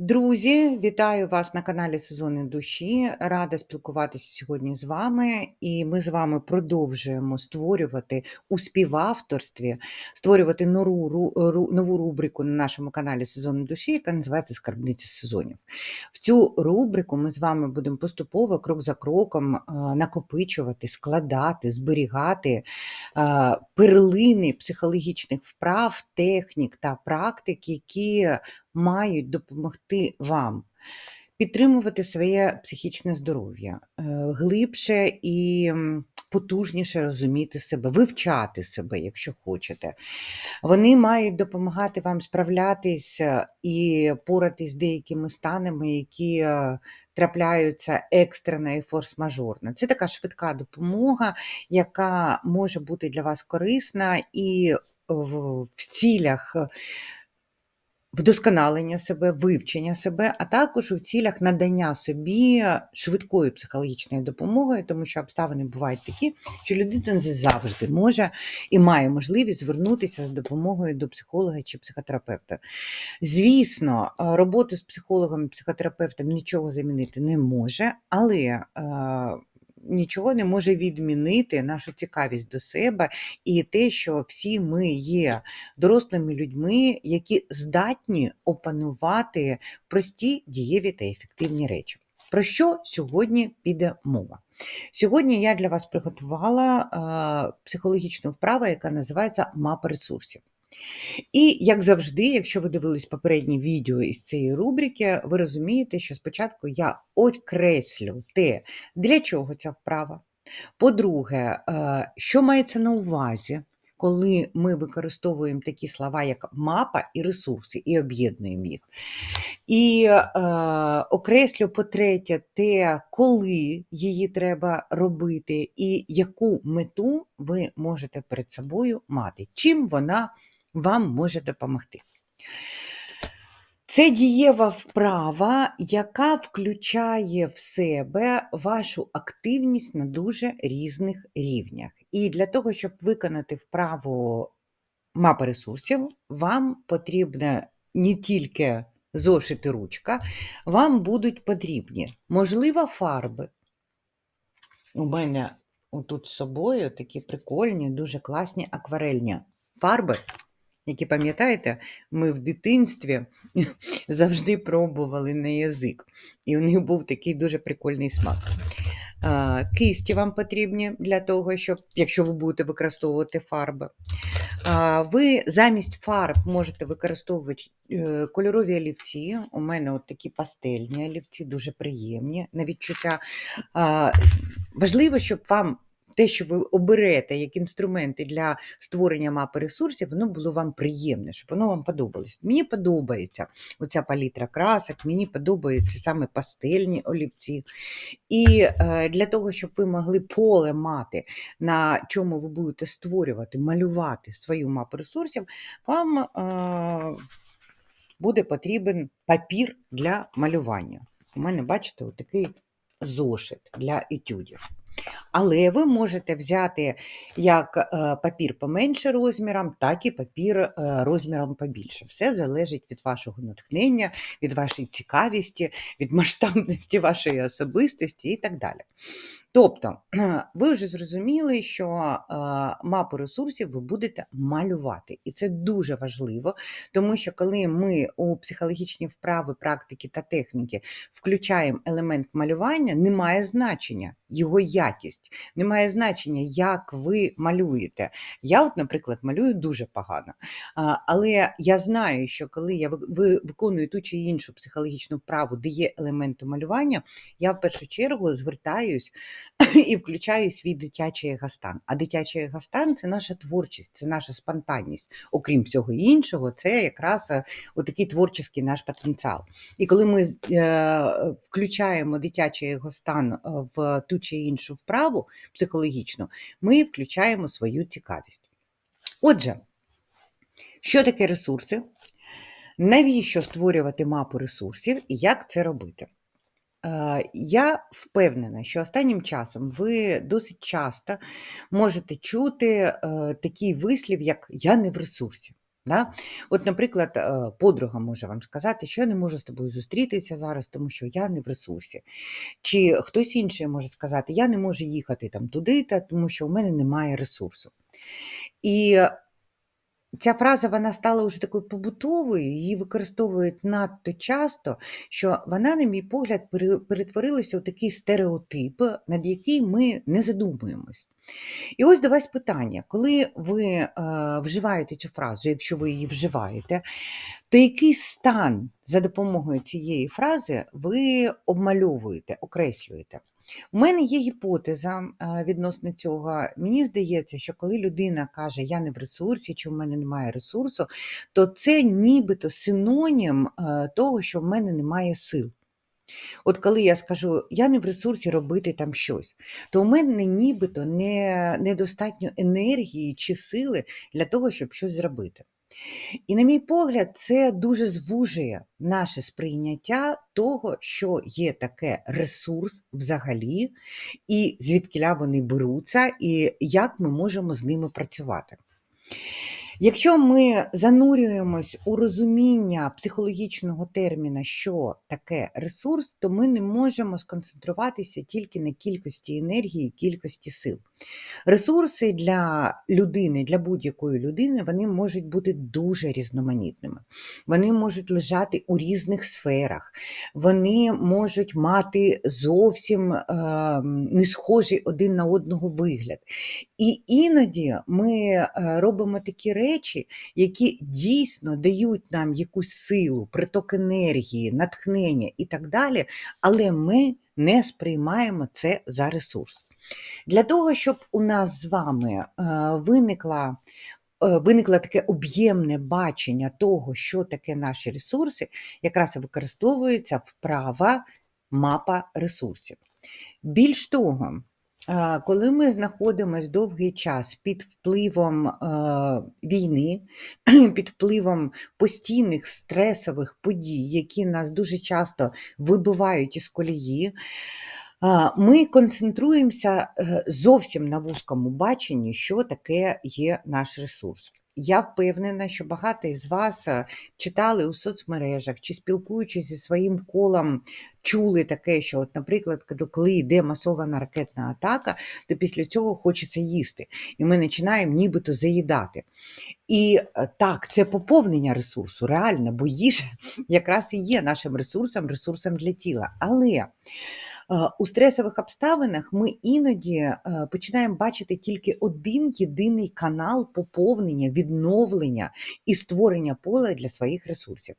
Друзі, вітаю вас на каналі Сезони душі. Рада спілкуватися сьогодні з вами, і ми з вами продовжуємо створювати у співавторстві, створювати нову, нову рубрику на нашому каналі Сезони душі, яка називається Скарбниця сезонів. В цю рубрику ми з вами будемо поступово, крок за кроком, е, накопичувати, складати, зберігати е, перлини психологічних вправ, технік та практик, які мають допомогти вам підтримувати своє психічне здоров'я, е, глибше і потужніше розуміти себе, вивчати себе, якщо хочете. Вони мають допомагати вам справлятися і поратись з деякими станами, які е, трапляються екстрено і форс-мажорно. Це така швидка допомога, яка може бути для вас корисна і в цілях вдосконалення себе, вивчення себе, а також у цілях надання собі швидкої психологічної допомоги, тому що обставини бувають такі, що людина завжди може і має можливість звернутися за допомогою до психолога чи психотерапевта. Звісно, роботу з психологом і психотерапевтом нічого замінити не може, але е, нічого не може відмінити нашу цікавість до себе і те, що всі ми є дорослими людьми, які здатні опанувати прості, дієві та ефективні речі. Про що сьогодні піде мова? Сьогодні я для вас приготувала е, психологічну вправу, яка називається мапа ресурсів. І, як завжди, якщо ви дивились попередні відео із цієї рубрики, ви розумієте, що спочатку я окреслю те, для чого ця вправа. По-друге, е, що мається на увазі, коли ми використовуємо такі слова, як мапа і ресурси, і об'єднуємо їх. І е, окреслю, по-третє, те, коли її треба робити, і яку мету ви можете перед собою мати, чим вона вам може допомогти. Це дієва вправа, яка включає в себе вашу активність на дуже різних рівнях. І для того, щоб виконати вправу мапи ресурсів, вам потрібно не тільки зошит і ручка, вам будуть потрібні, можливо, фарби. У мене тут з собою такі прикольні, дуже класні акварельні фарби, які, пам'ятаєте, ми в дитинстві завжди пробували на язик. І у них був такий дуже прикольний смак. Кисті вам потрібні для того, щоб, якщо ви будете використовувати фарби. Ви замість фарб можете використовувати е, кольорові олівці. У мене от такі пастельні олівці, дуже приємні на відчуття. Важливо, щоб вам те, що ви оберете як інструменти для створення мапи ресурсів, воно було вам приємне, щоб воно вам подобалось. Мені подобається оця палітра красок, мені подобаються саме пастельні олівці. І е, для того, щоб ви могли поле мати, на чому ви будете створювати, малювати свою мапу ресурсів, вам е, буде потрібен папір для малювання. У мене, бачите, отакий зошит для етюдів. Але ви можете взяти як е, папір поменше розміром, так і папір е, розміром побільше. Все залежить від вашого натхнення, від вашої цікавості, від масштабності вашої особистості і так далі. Тобто, ви вже зрозуміли, що е, мапу ресурсів ви будете малювати. І це дуже важливо, тому що коли ми у психологічні вправи, практики та техніки включаємо елемент малювання, немає значення його якість, немає значення, як ви малюєте. Я, от, наприклад, малюю дуже погано. Але я знаю, що коли я ви- виконую ту чи іншу психологічну вправу, де є елементи малювання, я в першу чергу звертаюсь і включаю свій дитячий егостан. А дитячий егостан це наша творчість, це наша спонтанність. Окрім всього іншого, це якраз е, отакий творчий наш потенціал. І коли ми е, включаємо дитячий егостан е, в ту чи іншу вправу психологічну, ми включаємо свою цікавість. Отже, що таке ресурси? Навіщо створювати мапу ресурсів і як це робити? Е, Я впевнена, що останнім часом ви досить часто можете чути е, такий вислів, як я не в ресурсі. Да? От, наприклад, е, подруга може вам сказати, що я не можу з тобою зустрітися зараз, тому що я не в ресурсі. Чи хтось інший може сказати, я не можу їхати там туди, тому що у мене немає ресурсу. І ця фраза вона стала уже такою побутовою, її використовують надто часто, що вона, на мій погляд, пере- перетворилася у такий стереотип, над який ми не задумуємось. І ось до вас питання: коли ви е, вживаєте цю фразу, якщо ви її вживаєте, то який стан за допомогою цієї фрази ви обмальовуєте, окреслюєте? У мене є гіпотеза е, відносно цього. Мені здається, що коли людина каже, я не в ресурсі, чи в мене немає ресурсу, то це нібито синонім е, того, що в мене немає сил. От коли я скажу, я не в ресурсі робити там щось, то у мене нібито не, недостатньо енергії чи сили для того, щоб щось зробити. І, на мій погляд, це дуже звужує наше сприйняття того, що є таке ресурс взагалі, і звідкиля вони беруться, і як ми можемо з ними працювати. Якщо ми занурюємось у розуміння психологічного терміна, що таке ресурс, то ми не можемо сконцентруватися тільки на кількості енергії, кількості сил. Ресурси для людини, для будь-якої людини, вони можуть бути дуже різноманітними. Вони можуть лежати у різних сферах, вони можуть мати зовсім е, не схожий один на одного вигляд. І іноді ми е, робимо такі речі, які дійсно дають нам якусь силу, приток енергії, натхнення і так далі, але ми не сприймаємо це за ресурс. Для того, щоб у нас з вами е, виникла е, Виникло таке об'ємне бачення того, що таке наші ресурси, якраз використовується вправа мапа ресурсів. Більш того, е, коли ми знаходимося довгий час під впливом війни, під впливом постійних стресових подій, які нас дуже часто вибивають із колії, Ми концентруємося е, зовсім на вузькому баченні, що таке є наш ресурс. Я впевнена, що багато із вас е, читали у соцмережах чи спілкуючись зі своїм колом, чули таке, що, от, наприклад, коли йде масована ракетна атака, то після цього хочеться їсти. І ми починаємо нібито заїдати. І е, так, це поповнення ресурсу, реально, бо їжа якраз і є нашим ресурсом, ресурсом для тіла. Але у стресових обставинах ми іноді е, починаємо бачити тільки один єдиний канал поповнення, відновлення і створення поля для своїх ресурсів.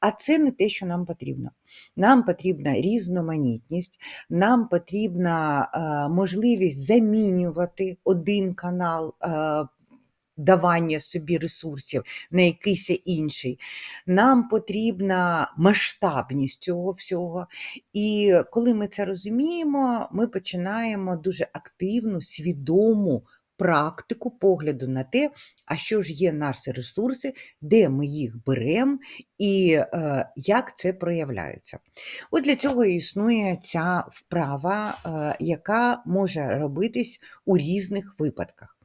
А це не те, що нам потрібно. Нам потрібна різноманітність, нам потрібна е, можливість замінювати один канал. Давання собі ресурсів на якийсь інший. Нам потрібна масштабність цього всього. І коли ми це розуміємо, ми починаємо дуже активну, свідому практику погляду на те, а що ж є наші ресурси, де ми їх беремо і е, як це проявляється. От для цього існує ця вправа, е, яка може робитись у різних випадках.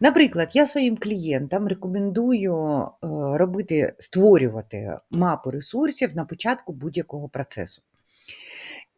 Наприклад, я своїм клієнтам рекомендую е, робити, створювати мапу ресурсів на початку будь-якого процесу.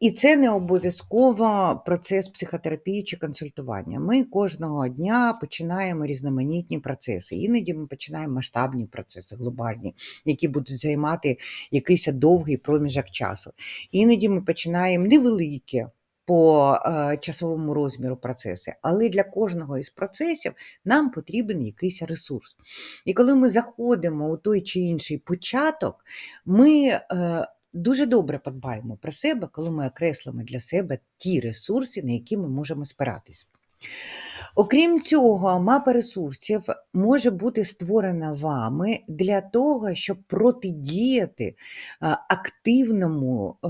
І це не обов'язково процес психотерапії чи консультування. Ми кожного дня починаємо різноманітні процеси. Іноді ми починаємо масштабні процеси, глобальні, які будуть займати якийсь довгий проміжок часу. Іноді ми починаємо невеликі по е, часовому розміру процеси, але для кожного із процесів нам потрібен якийсь ресурс. І коли ми заходимо у той чи інший початок, ми е, дуже добре подбаємо про себе, коли ми окреслимо для себе ті ресурси, на які ми можемо спиратись. Окрім цього, мапа ресурсів може бути створена вами для того, щоб протидіяти е, активному, е,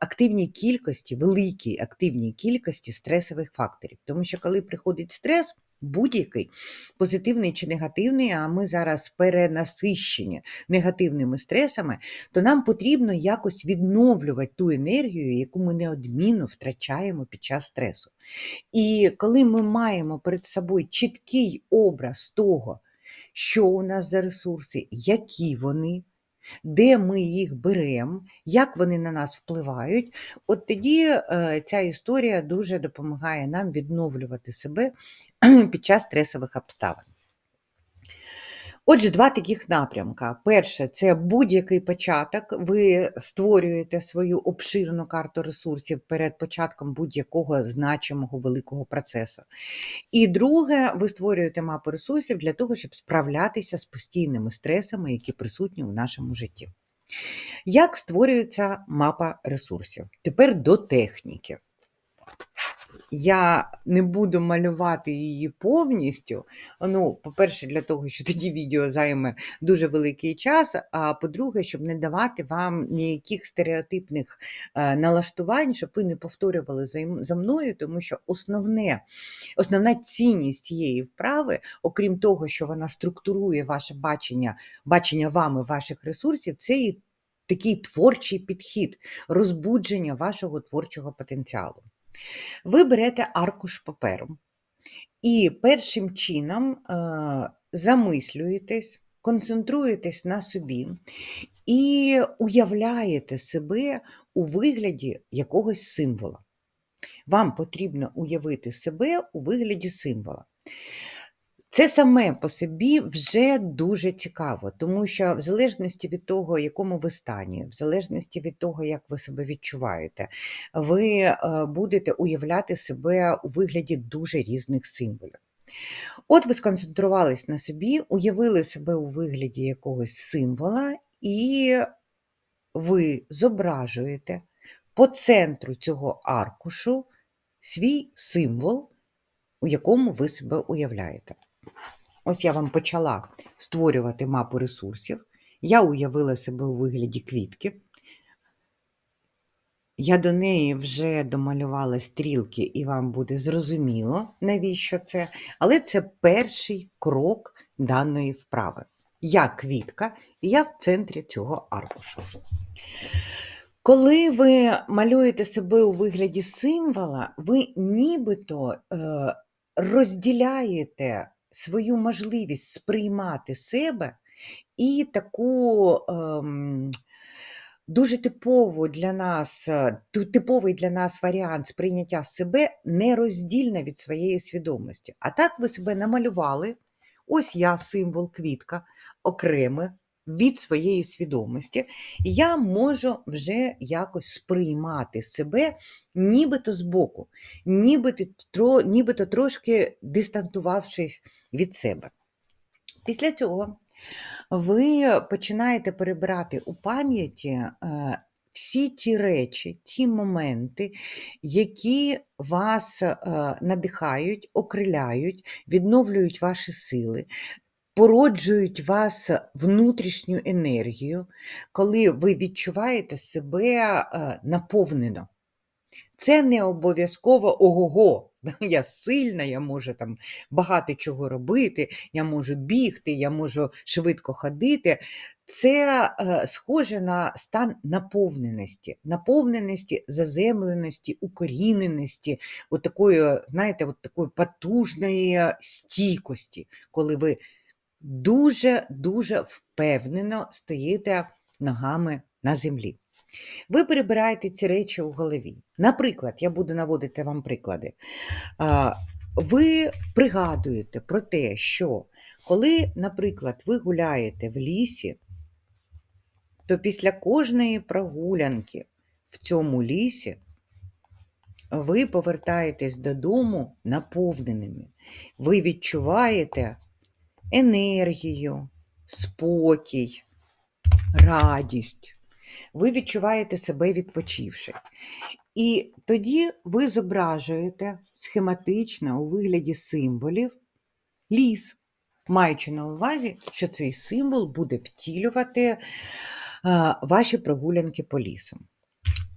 активній кількості, великій активній кількості стресових факторів. Тому що коли приходить стрес, будь-який позитивний чи негативний, а ми зараз перенасищені негативними стресами, то нам потрібно якось відновлювати ту енергію, яку ми неодмінно втрачаємо під час стресу. І коли ми маємо перед собою чіткий образ того, що у нас за ресурси, які вони, де ми їх беремо, як вони на нас впливають. От тоді е, ця історія дуже допомагає нам відновлювати себе під час стресових обставин. Отже, два таких напрямка. Перше, це будь-який початок. Ви створюєте свою обширну карту ресурсів перед початком будь-якого значимого великого процесу. І друге, ви створюєте мапу ресурсів для того, щоб справлятися з постійними стресами, які присутні у нашому житті. Як створюється мапа ресурсів? Тепер до техніки. Я не буду малювати її повністю. Ну, по-перше, для того, що тоді відео займе дуже великий час. А по-друге, щоб не давати вам ніяких стереотипних е, налаштувань, щоб ви не повторювали за, за мною, тому що основне, основна цінність цієї вправи, окрім того, що вона структурує ваше бачення, бачення вами ваших ресурсів, це і такий творчий підхід, розбудження вашого творчого потенціалу. Ви берете аркуш паперу і першим чином е, замислюєтесь, концентруєтесь на собі і уявляєте себе у вигляді якогось символа. Вам потрібно уявити себе у вигляді символа. Це саме по собі вже дуже цікаво, тому що в залежності від того, якому ви стані, в залежності від того, як ви себе відчуваєте, ви е, будете уявляти себе у вигляді дуже різних символів. От ви сконцентрувались на собі, уявили себе у вигляді якогось символа, і ви зображуєте по центру цього аркушу свій символ, у якому ви себе уявляєте. Ось я вам почала створювати мапу ресурсів. Я уявила себе у вигляді квітки. Я до неї вже домалювала стрілки, і вам буде зрозуміло, навіщо це. Але це перший крок даної вправи. Я квітка, і я в центрі цього аркушу. Коли ви малюєте себе у вигляді символа, ви нібито е, розділяєте свою можливість сприймати себе і таку ем, дуже типову для нас, е, типовий для нас варіант сприйняття себе нероздільна від своєї свідомості. А так ви себе намалювали. Ось я символ квітка, окреме від своєї свідомості, я можу вже якось сприймати себе нібито збоку, нібито, нібито трошки дистанцувавшись від себе. Після цього ви починаєте перебирати у пам'яті е, всі ті речі, ті моменти, які вас е, надихають, окриляють, відновлюють ваші сили, породжують вас внутрішню енергію, коли ви відчуваєте себе е, наповнено. Це не обов'язково ого-го. Я сильна, я можу там багато чого робити, я можу бігти, я можу швидко ходити. Це е, схоже на стан наповненості, наповненості, заземленості, укоріненості, от такої, знаєте, от такої потужної стійкості, коли ви дуже-дуже впевнено стоїте ногами на землі. Ви перебираєте ці речі у голові. Наприклад, я буду наводити вам приклади. Ви пригадуєте про те, що коли, наприклад, ви гуляєте в лісі, то після кожної прогулянки в цьому лісі ви повертаєтесь додому наповненими. Ви відчуваєте енергію, спокій, радість. Ви відчуваєте себе відпочивши. І тоді ви зображуєте схематично у вигляді символів ліс, маючи на увазі, що цей символ буде втілювати ваші прогулянки по лісу.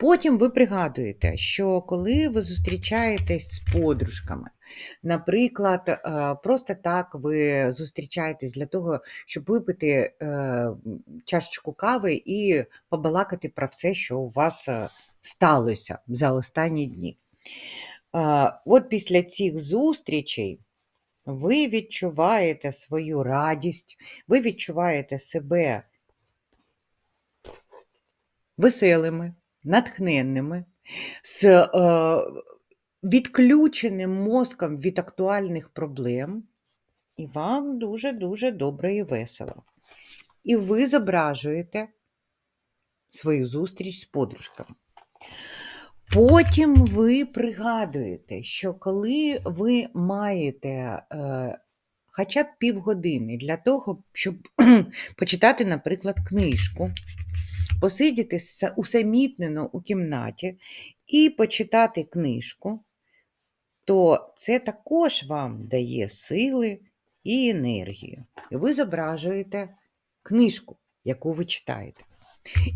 Потім ви пригадуєте, що коли ви зустрічаєтесь з подружками, наприклад, е, просто так ви зустрічаєтесь для того, щоб випити е, чашечку кави і побалакати про все, що у вас е, сталося за останні дні. От після цих зустрічей ви відчуваєте свою радість, ви відчуваєте себе веселими, натхненними, з е, відключеним мозком від актуальних проблем, і вам дуже-дуже добре і весело. І ви зображуєте свою зустріч з подружками. Потім ви пригадуєте, що коли ви маєте е, хоча б півгодини для того, щоб почитати, наприклад, книжку, посидіти усамітнено у кімнаті і почитати книжку, то це також вам дає сили і енергію. І ви зображуєте книжку, яку ви читаєте.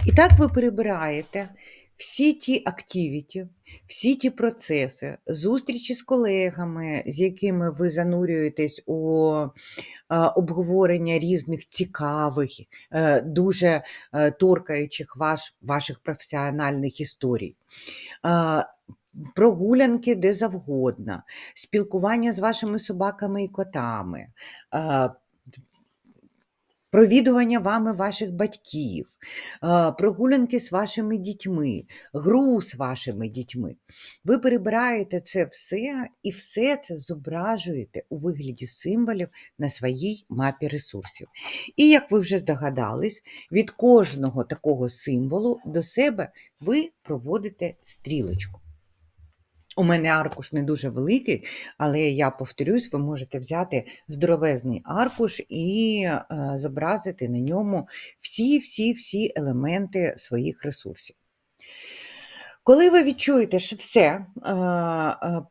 І так ви перебираєте всі ті активіті, всі ті процеси, зустрічі з колегами, з якими ви занурюєтесь у обговорення різних цікавих, е, дуже е, торкаючих ваш, ваших професіональних історій. Прогулянки де завгодно, спілкування з вашими собаками і котами, провідування вами ваших батьків, е, прогулянки з вашими дітьми, гру з вашими дітьми. Ви перебираєте це все і все це зображуєте у вигляді символів на своїй мапі ресурсів. І як ви вже здогадались, від кожного такого символу до себе ви проводите стрілочку. У мене аркуш не дуже великий, але я повторюсь, ви можете взяти здоровезний аркуш і е, зобразити на ньому всі-всі-всі елементи своїх ресурсів. Коли ви відчуєте, що все е, е,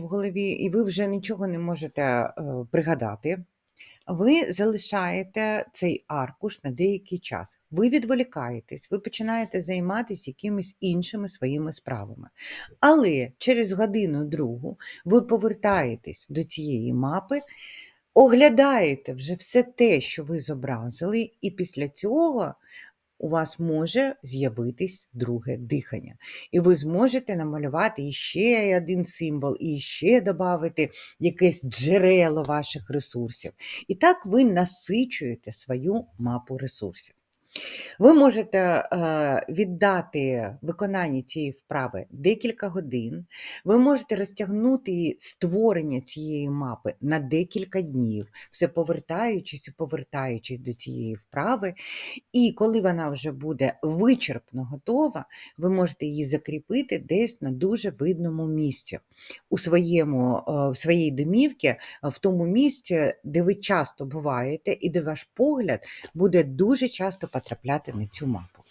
в голові, і ви вже нічого не можете пригадати, ви залишаєте цей аркуш на деякий час. Ви відволікаєтесь, ви починаєте займатися якимись іншими своїми справами. Але через годину-другу ви повертаєтесь до цієї мапи, оглядаєте вже все те, що ви зобразили, і після цього у вас може з'явитись друге дихання. І ви зможете намалювати іще один символ, і ще додати якесь джерело ваших ресурсів. І так ви насичуєте свою мапу ресурсів. Ви можете е, віддати виконанні цієї вправи декілька годин. Ви можете розтягнути створення цієї мапи на декілька днів, все повертаючись і повертаючись до цієї вправи. І коли вона вже буде вичерпно готова, ви можете її закріпити десь на дуже видному місці у своєму, е, в своїй домівці, е, в тому місці, де ви часто буваєте, і де ваш погляд буде дуже часто потрапляти на цю мапу.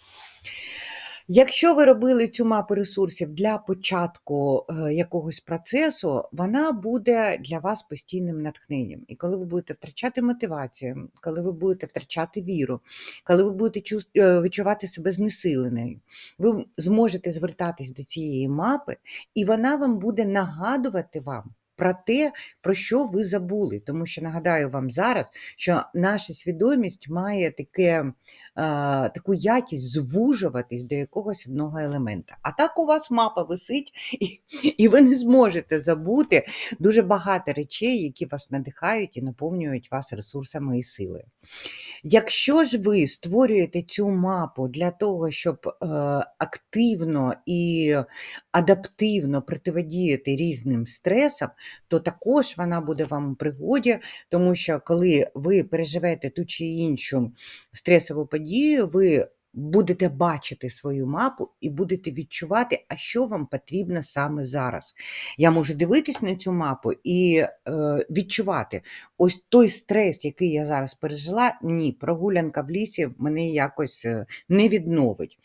Якщо ви робили цю мапу ресурсів для початку е, якогось процесу, вона буде для вас постійним натхненням. І коли ви будете втрачати мотивацію, коли ви будете втрачати віру, коли ви будете е, відчувати себе знесиленою, ви зможете звертатись до цієї мапи, і вона вам буде нагадувати вам. Про те, про що ви забули, тому що нагадаю вам зараз, що наша свідомість має таке таку якість звужуватись до якогось одного елемента. А так у вас мапа висить, і, і ви не зможете забути дуже багато речей, які вас надихають і наповнюють вас ресурсами і силою. Якщо ж ви створюєте цю мапу для того, щоб е, активно і адаптивно противодіяти різним стресам, то також вона буде вам у пригоді, тому що коли ви переживете ту чи іншу стресову подію, ви будете бачити свою мапу і будете відчувати, а що вам потрібно саме зараз. Я можу дивитись на цю мапу і е, відчувати, ось той стрес, який я зараз пережила, ні, прогулянка в лісі мене якось е, не відновить.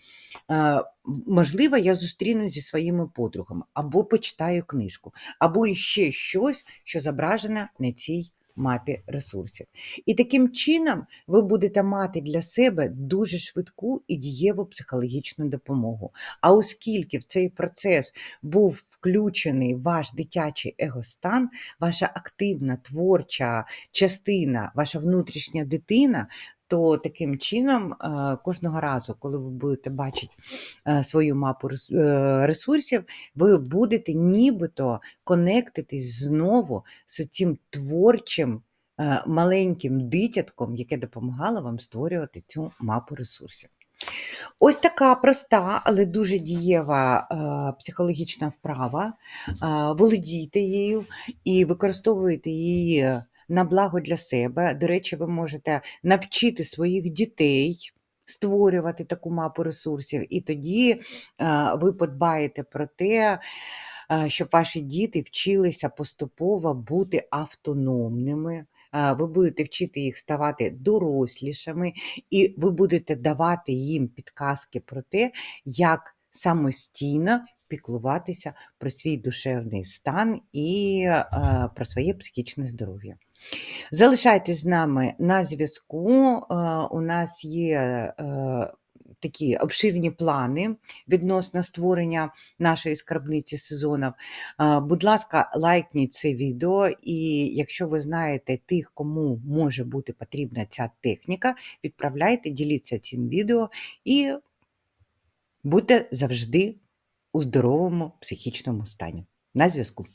Е, Можливо, я зустрінусь зі своїми подругами, або почитаю книжку, або іще щось, що зображено на цій мапі ресурсів. І таким чином ви будете мати для себе дуже швидку і дієву психологічну допомогу. А оскільки в цей процес був включений ваш дитячий егостан, ваша активна творча частина, ваша внутрішня дитина, то таким чином е, кожного разу, коли ви будете бачити е, свою мапу е, ресурсів, ви будете нібито конектитись знову з цим творчим маленьким дитятком, яке допомагало вам створювати цю мапу ресурсів. Ось така проста, але дуже дієва е, психологічна вправа. Е, володійте її і використовуйте її на благо для себе. До речі, ви можете навчити своїх дітей створювати таку мапу ресурсів, і тоді е, ви подбаєте про те, е, щоб ваші діти вчилися поступово бути автономними. е, Ви будете вчити їх ставати дорослішими, і ви будете давати їм підказки про те, як самостійно піклуватися про свій душевний стан і про своє психічне здоров'я. Залишайтесь з нами на зв'язку. Е, У нас є е, такі обширні плани відносно створення нашої скарбниці сезонів. Е, Будь ласка, лайкніть це відео, і якщо ви знаєте тих, кому може бути потрібна ця техніка, відправляйте, діліться цим відео і будьте завжди у здоровому психічному стані. На зв'язку.